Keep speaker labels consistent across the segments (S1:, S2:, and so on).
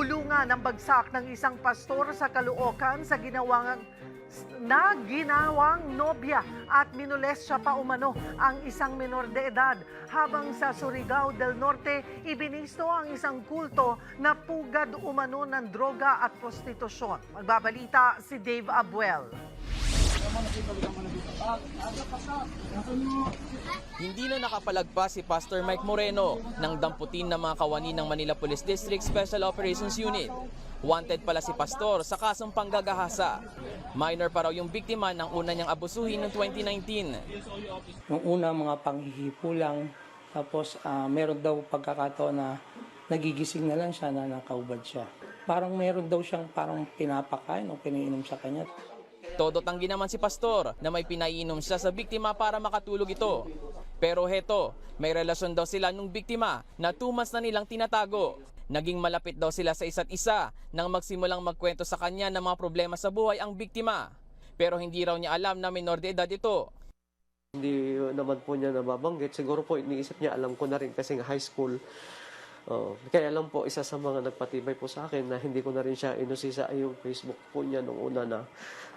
S1: Kulungan ng bagsak ng isang pastor sa Caloocan sa ginawang na ginawang nobya at minules siya pa umano ang isang menor de edad. Habang sa Surigao del Norte, ibinisto ang isang kulto na pugad umano ng droga at prostitusyon. Magbabalita si Dave Abuel.
S2: Hindi na nakapalagpas si Pastor Mike Moreno ng damputin ng mga kawani ng Manila Police District Special Operations Unit. Wanted pala si Pastor sa kasong panggagahasa. Minor pa raw yung biktima ng una niyang abusuhin noong 2019.
S3: Yung una, mga panghihipo lang. Tapos, ah, meron daw pagkakataon na nagigising na lang siya na nakaubad siya. Parang meron daw siyang parang pinapakain o pinainom sa kanya.
S2: Todo tanggi naman si Pastor na may pinainom siya sa biktima para makatulog ito. Pero heto, may relasyon daw sila nung biktima na 2 months na nilang tinatago. Naging malapit daw sila sa isa't isa nang magsimulang magkwento sa kanya ng mga problema sa buhay ang biktima. Pero hindi raw niya alam na minor de edad ito.
S4: Hindi naman po niya nababanggit. Siguro po iniisip niya, alam ko na rin kasi high school. Oh, kaya lang po, isa sa mga nagpatibay po sa akin na hindi ko na rin siya inusisa ay yung Facebook po niya nung una na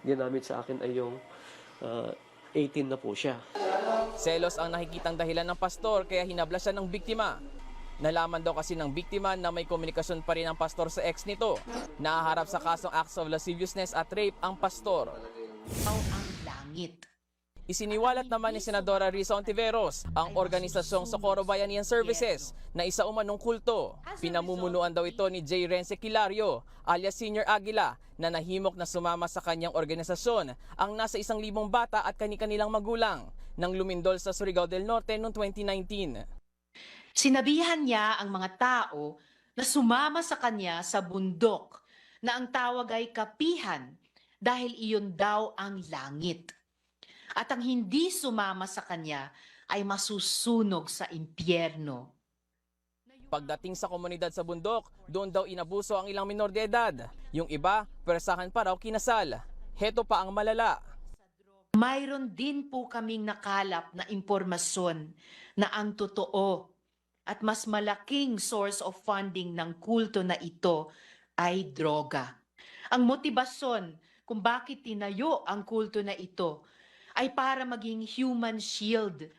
S4: ginamit sa akin ay yung ah, 18 na po siya.
S2: Selos ang nakikitang dahilan ng pastor kaya hinabla siya ng biktima. Nalaman daw kasi ng biktima na may komunikasyon pa rin ang pastor sa ex nito. Nahaharap sa kasong acts of lasciviousness at rape ang pastor.
S5: ang langit.
S2: Isiniwalat naman ni Senadora Risa Ontiveros ang organisasyong Socorro Bayanihan Services na isa umanong kulto. Pinamumunuan daw ito ni J. Rense Kilario alias Senior Aguila na nahimok na sumama sa kanyang organisasyon ang nasa isang libong bata at kani-kanilang magulang nang lumindol sa Surigao del Norte noong 2019.
S5: Sinabihan niya ang mga tao na sumama sa kanya sa bundok na ang tawag ay kapihan dahil iyon daw ang langit. At ang hindi sumama sa kanya ay masusunog sa impyerno.
S2: Pagdating sa komunidad sa bundok, doon daw inabuso ang ilang minor de edad. Yung iba, persahan pa raw kinasal. Heto pa ang malala.
S5: Mayroon din po kaming nakalap na impormasyon na ang totoo at mas malaking source of funding ng kulto na ito ay droga. Ang motibasyon kung bakit tinayo ang kulto na ito ay para maging human shield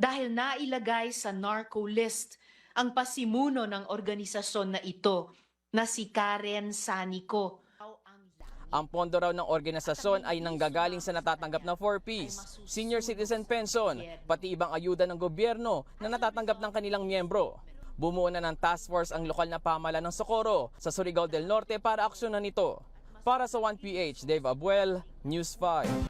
S5: dahil nailagay sa narco list ang pasimuno ng organisasyon na ito na si Karen Sanico.
S2: Ang pondo raw ng organisasyon ay nanggagaling sa natatanggap na 4Ps, senior citizen pension, pati ibang ayuda ng gobyerno na natatanggap ng kanilang miyembro. Bumuo na ng task force ang lokal na pamahalaan ng Socorro sa Surigao del Norte para aksyonan ito. Para sa 1PH, Dave Abuel, News 5.